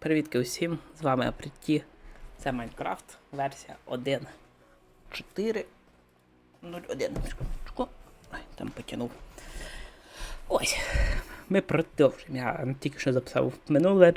Привітки усім! З вами Апреті. Це Майнкрафт, версія 1.4. 01. Секундочку. Там потягнув. Ось. Ми продовжуємо. Я тільки що записав минулу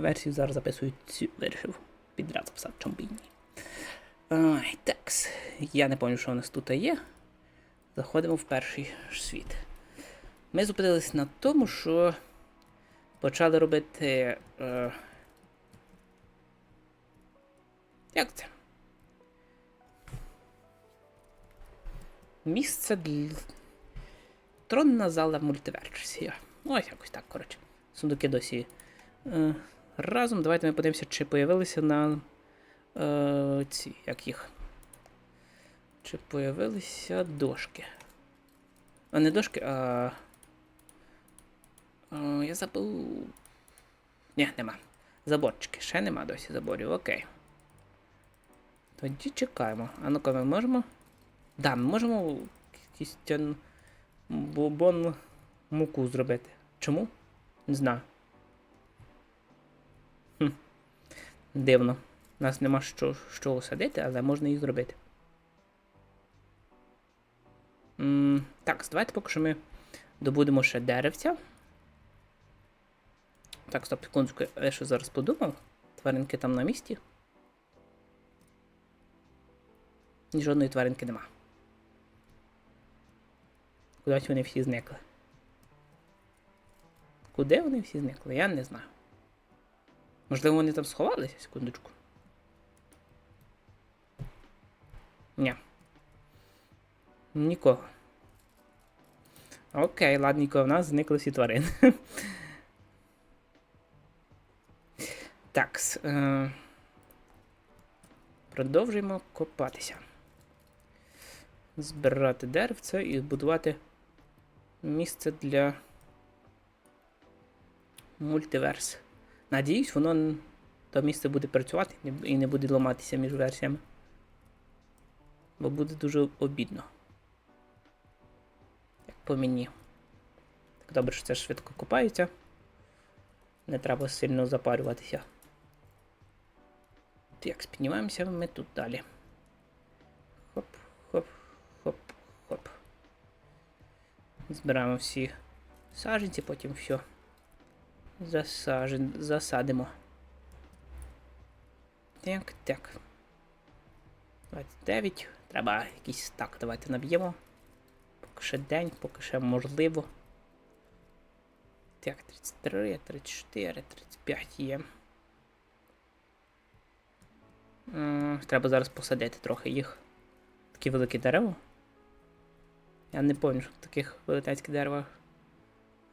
версію, зараз записую цю вирішив підряд записати чомбійні. Ой, такс. Я не пам'ятаю, що у нас тут є. Заходимо в перший світ. Ми зупинились на тому, що почали робити. Е, як це? Місце для. Тронна зала мультиверсія. Ось якось так, коротше. Сундуки досі. Е, разом давайте ми подивимося, чи появилися на. Е, ці, як їх. Чи появилися дошки. А не дошки, а. О, я забув. Ні, нема. Заборчики. Ще нема досі заборів, окей. Тоді чекаємо. А ну-ка, ми можемо. Да, ми можемо якийсь бобон муку зробити. Чому? Не знаю. Хм. Дивно. У нас нема що, що садити, але можна їх зробити. М, так, давайте поки що ми добудемо ще деревця. Так, стоп, секундочку, я що зараз подумав. Тваринки там на місці. Ні жодної тваринки нема. Кудись вони всі зникли. Куди вони всі зникли? Я не знаю. Можливо, вони там сховалися, секундочку. Ні. Нікого. Окей, ладненько, в нас зникли всі тварини. Так. Е... Продовжуємо копатися. Збирати деревце і будувати місце для мультиверс. Надіюсь, воно то місце буде працювати і не- буде ламатися між версіями. Бо буде дуже обідно. Як по мені. Так добре, що це швидко копається. Не треба сильно запарюватися. Так, піднімаємося ми тут далі. Хоп, хоп, хоп, хоп. Збираємо всі саженці, потім все засажен... засадимо. Так, так. 29. Треба якийсь так, давайте наб'ємо. Поки ще день, поки ще можливо. Так, 33, 34, 35 є. Треба зараз посадити трохи їх. Такі великі дерева. Я не пам'ятаю, що таких велетенських дерева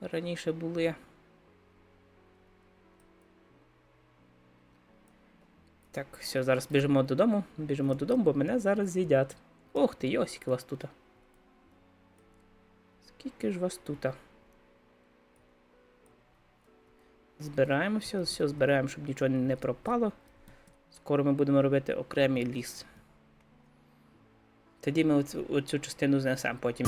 раніше були. Так, все, зараз біжимо додому. Біжимо додому, бо мене зараз з'їдять. Ох ти, Йосик, вас тут. Скільки ж вас тут? Збираємо все, все збираємо, щоб нічого не пропало. Скоро ми будемо робити окремий ліс. Тоді ми оцю, оцю частину знесемо потім.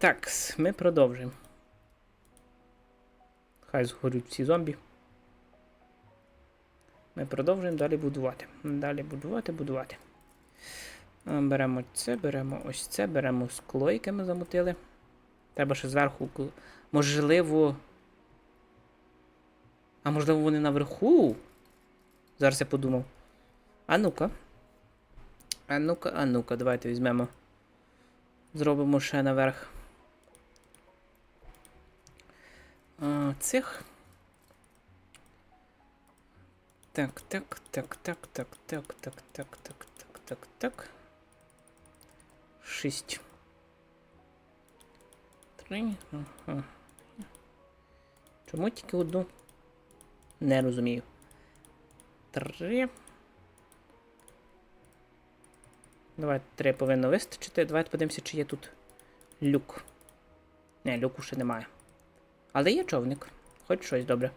Так, ми продовжуємо. Хай згорють всі зомбі. Ми продовжуємо далі будувати. Далі будувати, будувати. Беремо це, беремо ось це, беремо скло, яке ми замутили. Треба ще зверху. Можливо. А можливо вони наверху? Зараз я подумав. А ну-ка. А ну-ка, а ну-ка, давайте візьмемо. Зробимо ще наверх. А, цих. Так, так, так, так, так, так, так, так, так, так, так, так. Шість. Три. Ага. Чому тільки одну? Не розумію. Три. Давайте три повинно вистачити. Давайте подивимося, чи є тут люк. Не, люку ще немає. Але є човник. Хоч щось добре.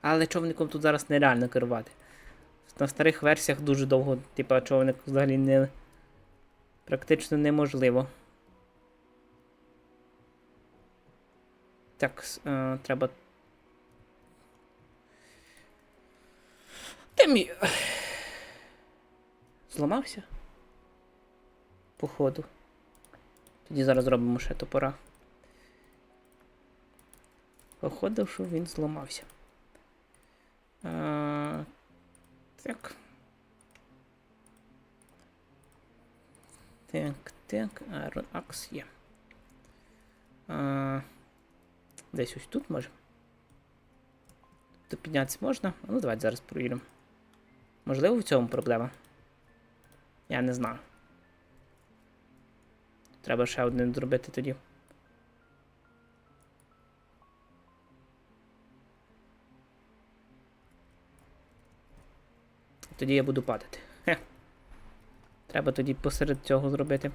Але човником тут зараз нереально керувати. На старих версіях дуже довго, типа, човник взагалі не. Практично неможливо. Так, е, треба. Де мій. Зламався? Походу. Тоді зараз зробимо ще топора. Походу, що він зламався. А, так. Так, так, Axe є. А, десь ось тут може. Тут піднятися можна? Ну, давайте зараз провіримо. Можливо, в цьому проблема. Я не знаю. Треба ще один зробити тоді. Тоді я буду падати. Хе. Треба тоді посеред цього зробити.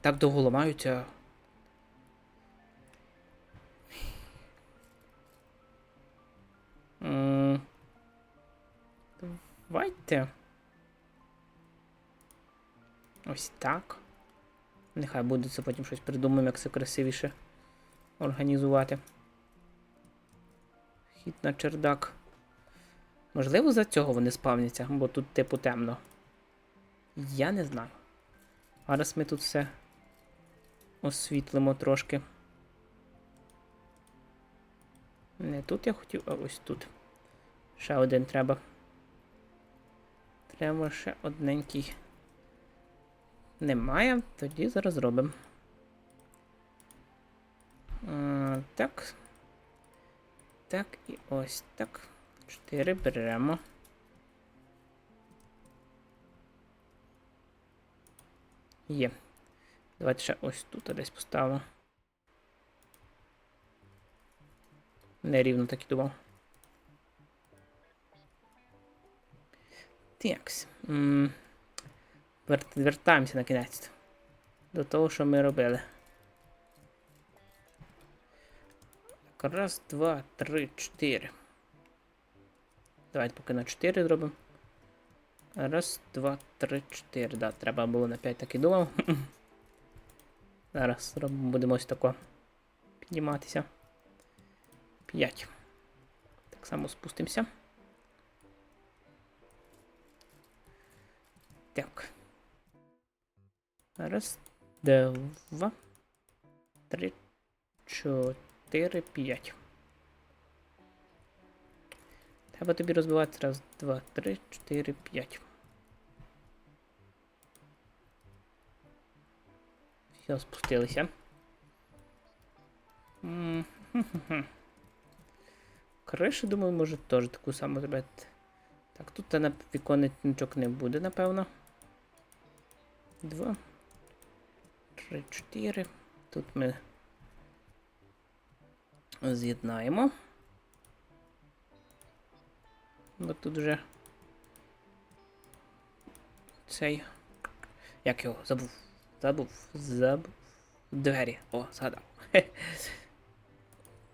Так довго ламаються. Давайте. Ось так. Нехай буде це потім щось придумаємо, як це красивіше організувати. Хід на чердак. Можливо, за цього вони спавняться, бо тут типу темно. Я не знаю. Зараз ми тут все освітлимо трошки. Не тут я хотів, а ось тут. Ще один треба. Треба ще одненький. Немає, тоді зараз зробимо. А, так. Так, і ось так. Чотири беремо. Є. Давайте ще ось тут десь поставимо. Нерівно так і думав. Такс. Вертаємося на кінець. До того, що ми робили. Раз, два, три, чотири. Давайте поки на 4 зробимо. Раз, два, три, чотири. Да, треба було на 5 так і думав. Зараз зробимо, будемо ось тако підніматися. 5. Так само спустимося. Так. Раз, два, три, чотири, п'ять. Треба тобі розбивати. Раз, два, три, чотири, п'ять. Все, спустилися. М. Кришу, думаю, може теж таку саму зробити. Так, тут на віконечок не буде, напевно. Два. Три, чотири. Тут ми з'єднаємо. Бо тут вже цей. Як його? Забув. Забув. Забув. Двері. О, згадав.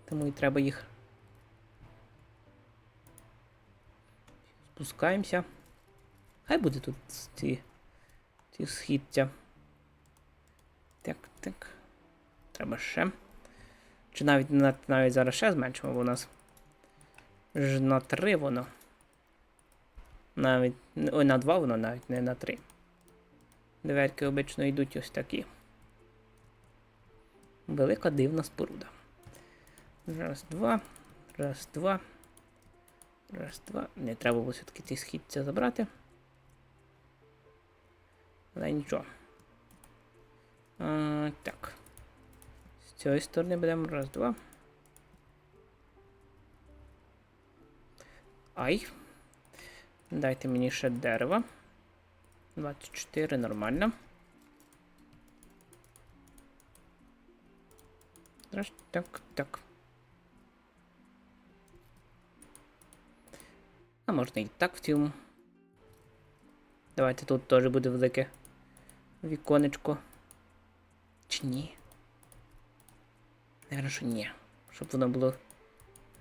Тому і треба їх. Спускаємося. Хай буде тут ці, ці східця. Так, так. Треба ще. Чи навіть на- навіть зараз ще зменшимо, бо у нас ж на 3 воно. Навіть. Ой, на 2 воно навіть не на 3. Дверки обично йдуть ось такі. Велика дивна споруда. Раз, два. Раз, два. Раз, два. Не треба було все-таки ці східця забрати. Але нічого. А, так. З цієї сторони беремо раз, два. Ай. Дайте мені ще дерева. 24 нормально. Так, так. А можна і так в цілому. Давайте тут теж буде велике віконечко. Чи ні? Наверно, що ні. Щоб воно було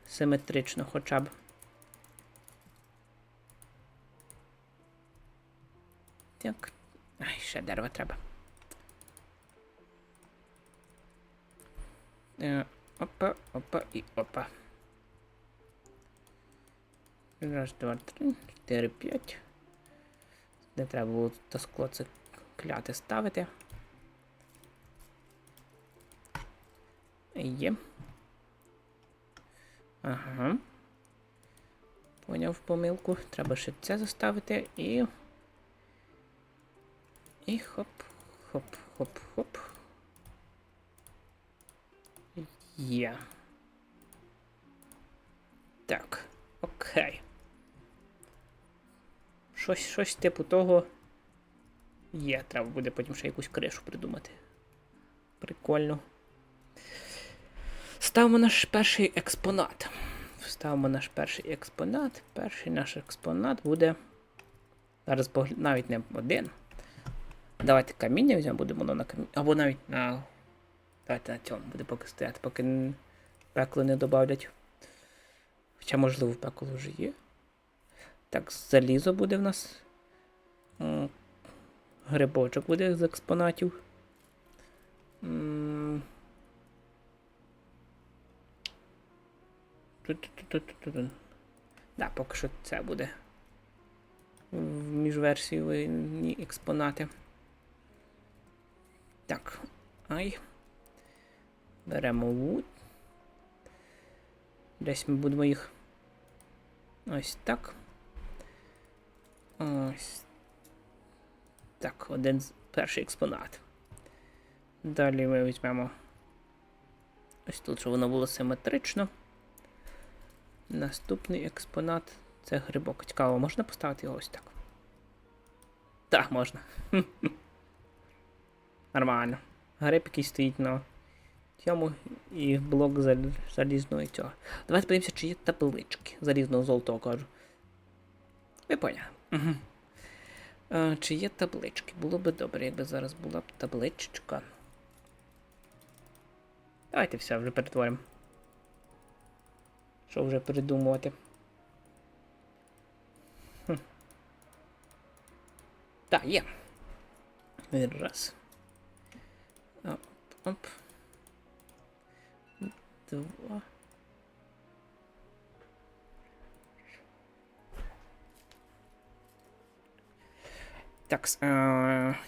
симетрично хоча б. Так. Ай, ще дерева треба. Е, опа, опа і опа. Раз, два, три, чотири, п'ять. Не треба було тут скло це кляти ставити. Є. Ага. Поняв помилку. Треба ще це заставити і. І хоп, хоп, хоп, хоп. Є. Так, окей. Щось, щось типу того. Є, треба буде потім ще якусь кришу придумати. Прикольно. Ставимо наш перший експонат. Ставимо наш перший експонат. Перший наш експонат буде. Зараз погля... навіть не один. Давайте каміння візьмемо, будемо на каміння. Або навіть на. Давайте на цьому буде поки стояти, поки пекло не додавлять. Хоча, можливо, пекло вже є. Так, залізо буде в нас. Грибочок буде з експонатів. Да, поки що це буде. В міжверсійні експонати. Так. Ай. Беремо wood. Десь ми будемо їх. Ось так. Ось. Так, один перший експонат. Далі ми візьмемо. Ось тут, щоб воно було симетрично. Наступний експонат це грибок. Цікаво, можна поставити його ось так? Так, можна. Нормально. Який стоїть на цьому і блок зал- залізної цього. Давайте подивимося, чи є таблички. Залізного золотого кажу. Ви поняли. Угу. Чи є таблички? Було би добре, якби зараз була б табличка. Давайте все вже перетворимо. Що вже придумувати? Хм. Так, є. Раз. Оп, оп. Два. Так. Е...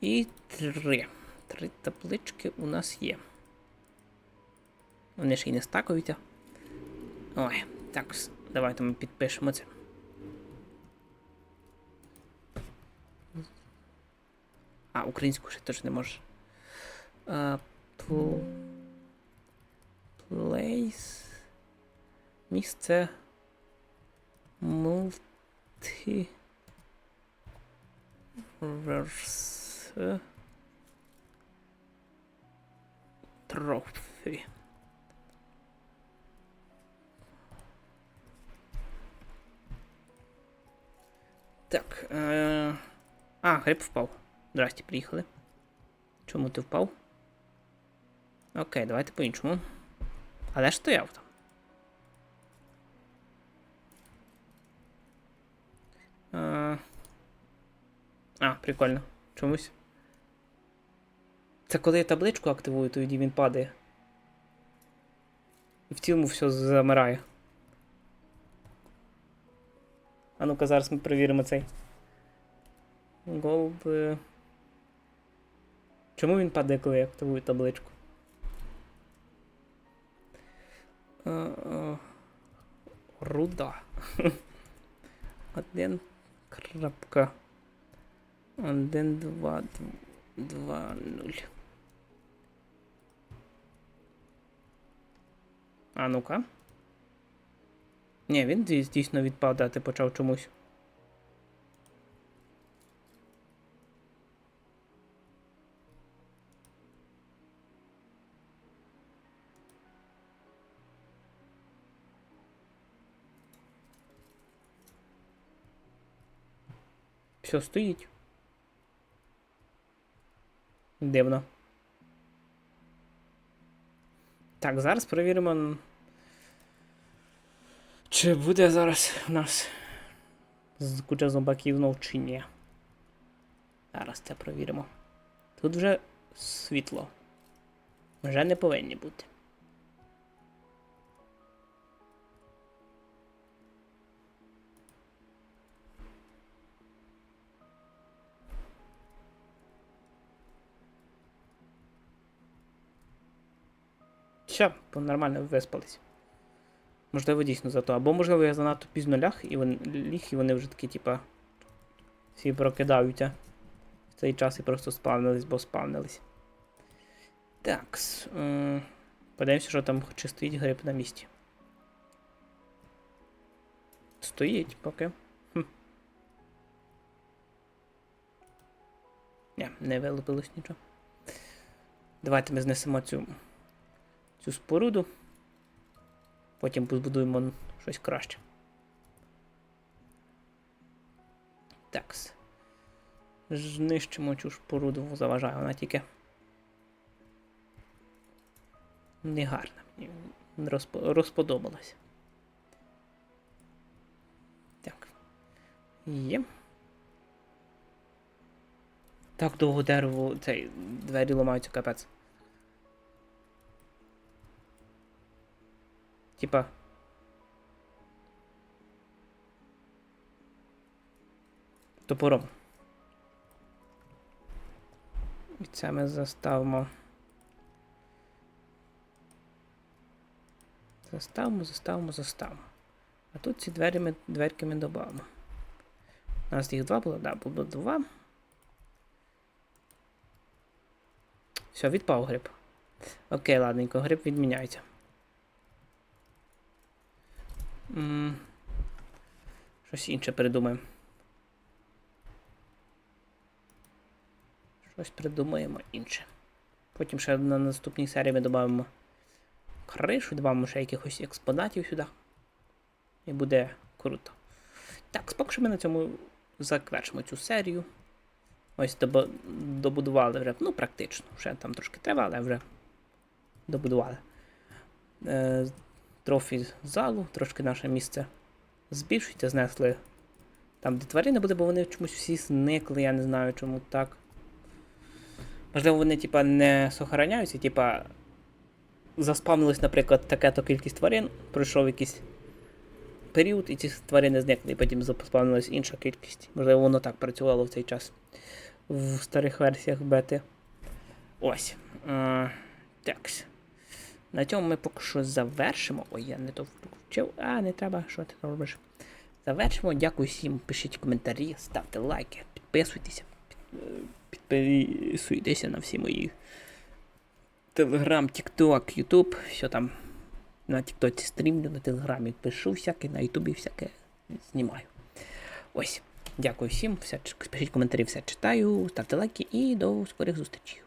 І три. Три таблички у нас є. Вони ж і не стакуються. Ой, так, давайте ми підпишемо це. Українську ще теж не можеш. А, пл... Place. Місце. Multi. Verse. Trophy. Так. Е... А, гриб впав. Здрасте, приїхали. Чому ти впав? Окей, давайте по-іншому. Але ж стояв там. Е... А, прикольно. Чомусь. Це коли я табличку активую, тоді він падає. І в цілому все замирає. А ну-ка, зараз ми перевіримо цей. Голби. Чому він падає, коли я активую табличку? Е, е, Руда. Один крапка. Один, два, два, нуль. А ну-ка. Ні, він дій- дійсно відпадати почав чомусь. Все стоїть. Дивно. Так, зараз перевіримо. Чи буде зараз у нас куча зомбаків знов чи ні. Зараз це перевіримо. Тут вже світло. Вже не повинні бути. Все, нормально виспались. Можливо, дійсно за то. Або можливо я занадто пізно ляг і вони ліг, і вони вже такі, типа. Всі прокидаються в цей час і просто спавнились, бо спавнились. Так. Е, подивимося, що там чи стоїть гриб на місці. Стоїть поки. Хм. Ні, не вилупилось нічого. Давайте ми знесемо цю, цю споруду. Потім побудуємо щось краще. Так. Знищимо цю споруду, заважає вона тільки. Негарна. Мені розп- розподобалась. Так. Є. Так довго дерево цей двері ламаються капець. Типа. Топором. І це ми заставимо. Заставимо, заставимо, заставимо. А тут ці двері ми, дверки додамо. У нас їх два було, да, було два. Все, відпав гриб. Окей, ладненько, гриб відміняється. М, Щось інше придумаємо. Щось придумаємо інше. Потім ще на наступній серії ми додамо кришу, додамо ще якихось експонатів сюди. І буде круто. Так, поки що ми на цьому завершимо цю серію. Ось добу- добудували вже, ну, практично. Ще там трошки треба, але вже добудували. Трофі залу, трошки наше місце збільшується, знесли там, де тварини буде, бо вони чомусь всі зникли, я не знаю чому так. Можливо, вони, типа, не сохраняються, типа. Заспавнилось, наприклад, таке-то кількість тварин, пройшов якийсь період, і ці тварини зникли, і потім заспавнилась інша кількість. Можливо, воно так працювало в цей час в старих версіях бети. Ось. Е, так. На цьому ми поки що завершимо. Ой, я не то включив. А, не треба, що ти робиш. Завершимо. Дякую всім. Пишіть коментарі, ставте лайки, підписуйтеся. Підписуйтеся на всі мої Телеграм, Тікток, Ютуб. Все там. На Тіктоці стрімлю, на Телеграмі пишу всяке, на Ютубі всяке знімаю. Ось. Дякую всім. Все, пишіть коментарі, все читаю, ставте лайки і до скорих зустрічей.